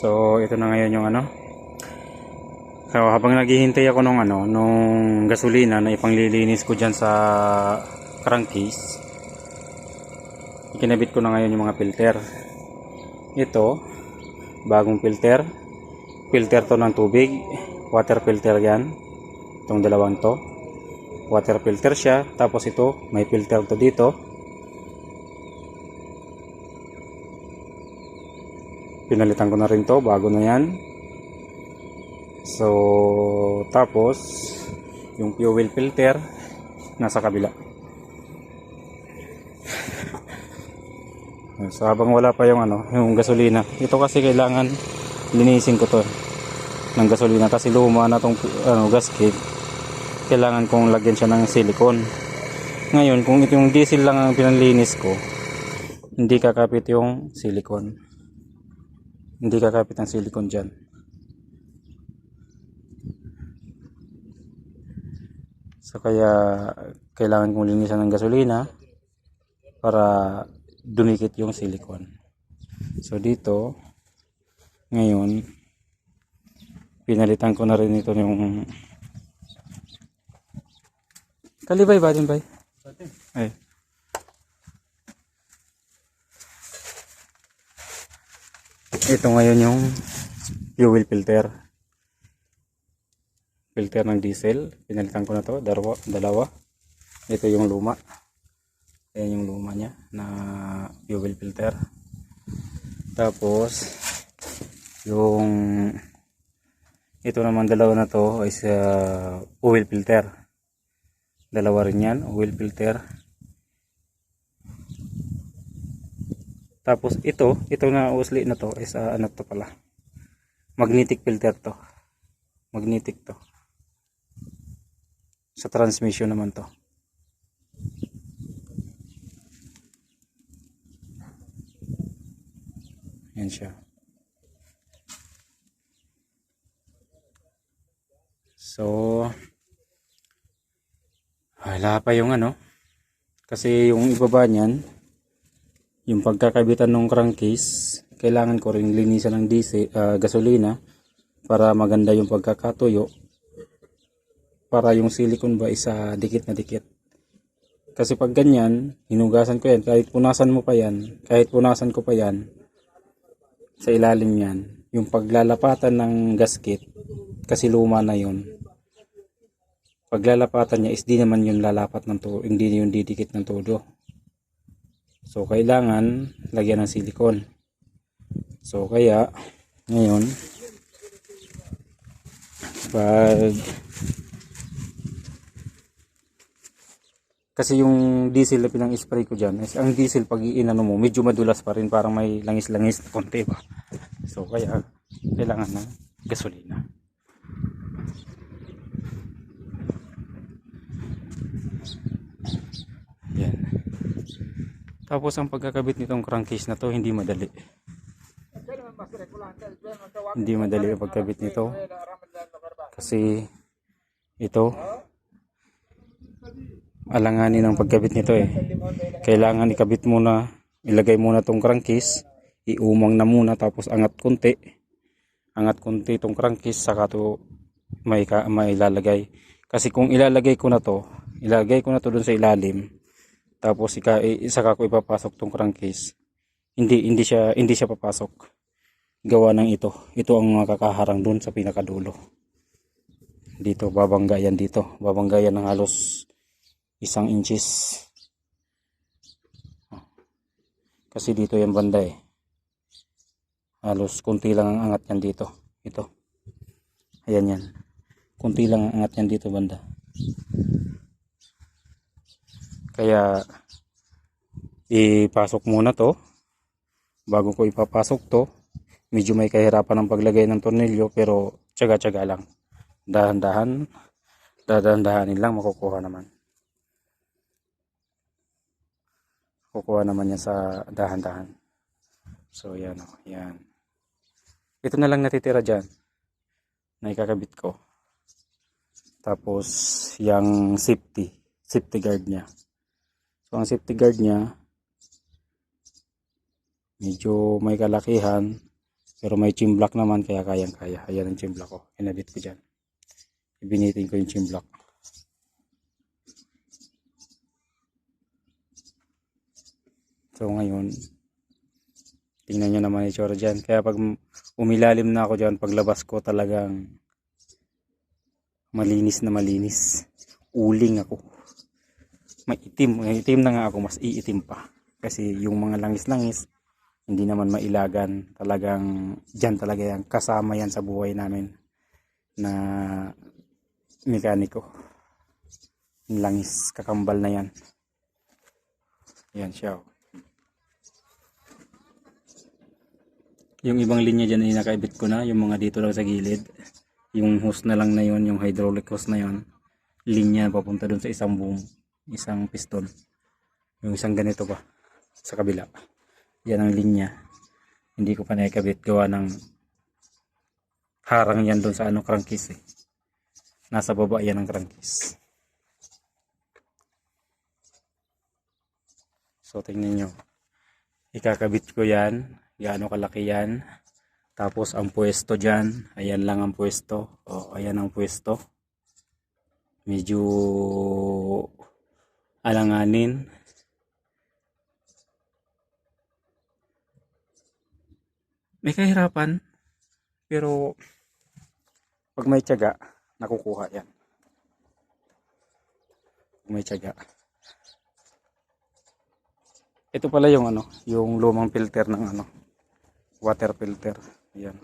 So, ito na ngayon yung ano. So, habang naghihintay ako nung ano, nung gasolina na ipanglilinis ko dyan sa crankcase, ikinabit ko na ngayon yung mga filter. Ito, bagong filter. Filter to ng tubig. Water filter yan. Itong dalawang to. Water filter siya. Tapos ito, may filter to dito. Pinalitan ko na rin to. Bago na yan. So, tapos, yung fuel filter, nasa kabila. So, habang wala pa yung ano, yung gasolina. Ito kasi kailangan linisin ko to ng gasolina kasi luma na tong ano, gasket. Kailangan kong lagyan siya ng silicone. Ngayon, kung ito yung diesel lang ang pinanlinis ko, hindi kakapit yung silicone. Hindi kakapit ang silicone dyan. So kaya kailangan kong linisan ng gasolina para dumikit yung silicone. So dito ngayon pinalitan ko na rin ito yung Kalibay ba din bay? Ay. Ito ngayon yung fuel filter. Filter ng diesel. Pinalitan ko na to. Dalawa. dalawa. Ito yung luma. Ayan yung luma niya na fuel filter. Tapos, yung ito naman dalawa na to is uh, oil filter. Dalawa rin yan, oil filter. Tapos ito, ito na usli na to is uh, ano to pala. Magnetic filter to. Magnetic to. Sa transmission naman to. Yan siya. So, wala pa yung ano. Kasi yung ibaba niyan, yung pagkakabitan ng crankcase, kailangan ko rin linisan ng diesel, ah, gasolina para maganda yung pagkakatuyo. Para yung silicone ba isa dikit na dikit. Kasi pag ganyan, hinugasan ko yan, kahit punasan mo pa yan, kahit punasan ko pa yan, sa ilalim yan, yung paglalapatan ng gasket, kasi luma na yun, paglalapatan niya is di naman yun lalapat ng todo, hindi yun didikit ng todo. So, kailangan lagyan ng silicone. So, kaya, ngayon, pag kasi yung diesel na pinang-spray ko dyan, is, ang diesel pag iinano mo, medyo madulas pa rin, parang may langis-langis konti ba. So, kaya, kailangan ng gasolina. Tapos ang pagkakabit nitong crankcase na to hindi madali. Hindi madali ang pagkabit nito. Kasi ito alanganin ang pagkabit nito eh. Kailangan ikabit muna, ilagay muna tong crankcase, iumang na muna tapos angat konti. Angat konti tong crankcase saka to may, ka, may ilalagay. Kasi kung ilalagay ko na to, ilalagay ko na to dun sa ilalim, tapos ika, isa ka ko ipapasok tong crankcase. Hindi hindi siya hindi siya papasok. Gawa ng ito. Ito ang makakaharang dun sa pinakadulo. Dito babangga yan dito. Babangga yan ng halos isang inches. Kasi dito yan banda eh. Halos kunti lang ang angat yan dito. Ito. Ayan yan. Kunti lang ang angat yan dito banda. Kaya ipasok muna to. Bago ko ipapasok to medyo may kahirapan ng paglagay ng tornilyo pero tsaga-tsaga lang. Dahan-dahan dahan-dahanin lang makukuha naman. Kukuha naman yan sa dahan-dahan. So yan o yan. Ito na lang natitira dyan na ikakabit ko. Tapos yung safety safety guard niya So, ang safety guard niya, medyo may kalakihan. Pero may chimblak naman kaya kayang kaya. Ayan ang chimblak ko. Inabit ko dyan. Ibinitin ko yung chimblak. So ngayon, tingnan nyo naman yung itsura dyan. Kaya pag umilalim na ako dyan, paglabas ko talagang malinis na malinis. Uling ako. Maitim. Maitim na nga ako, mas iitim pa. Kasi yung mga langis-langis, hindi naman mailagan. Talagang dyan talaga yan. Kasama yan sa buhay namin na mekaniko. Langis, kakambal na yan. Yan siya. oh. Yung ibang linya dyan ay nakaibit ko na, yung mga dito lang sa gilid. Yung hose na lang na yon, yung hydraulic hose na yon, linya papunta dun sa isang boom, isang piston. Yung isang ganito pa sa kabila. Yan ang linya. Hindi ko pa nakikabit gawa ng harang yan dun sa ano crankcase eh. Nasa baba yan ang crankcase. So tingnan nyo. Ikakabit ko yan. Gaano kalaki yan. Tapos ang pwesto dyan. Ayan lang ang pwesto. O ayan ang pwesto. Medyo alanganin. May kahirapan. Pero pag may tiyaga, nakukuha yan. Pag may tiyaga. Ito pala yung ano, yung lumang filter ng ano, water filter. Ayan.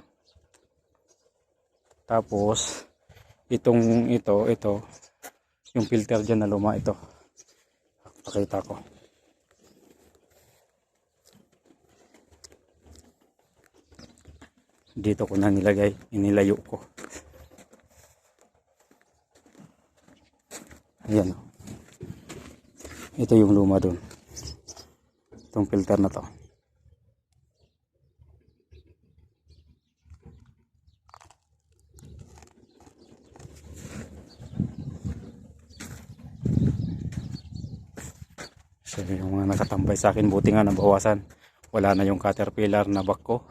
Tapos, itong ito, ito, yung filter dyan na luma, ito. Pakita ko. Dito ko na nilagay, inilayo ko. Ayan. Ito yung luma doon itong filter na to so yung mga nakatambay sa akin buti nga nabawasan. Wala na yung caterpillar na bako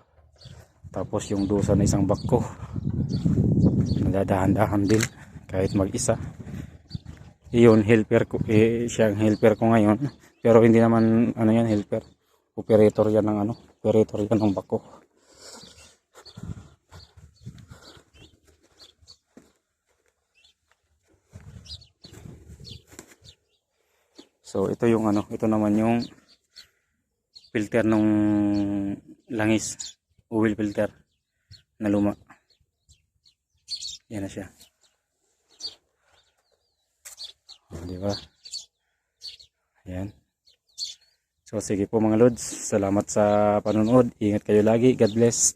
tapos yung dusa na isang bako nadadahan-dahan din kahit mag-isa. Iyon helper ko eh, siyang helper ko ngayon. Pero hindi naman ano yan helper. Operator yan ng ano operator yan ng bako so ito yung ano ito naman yung filter nung langis oil filter na luma yan na siya oh, di ba Ayan. So sige po mga lods, salamat sa panonood. Ingat kayo lagi. God bless.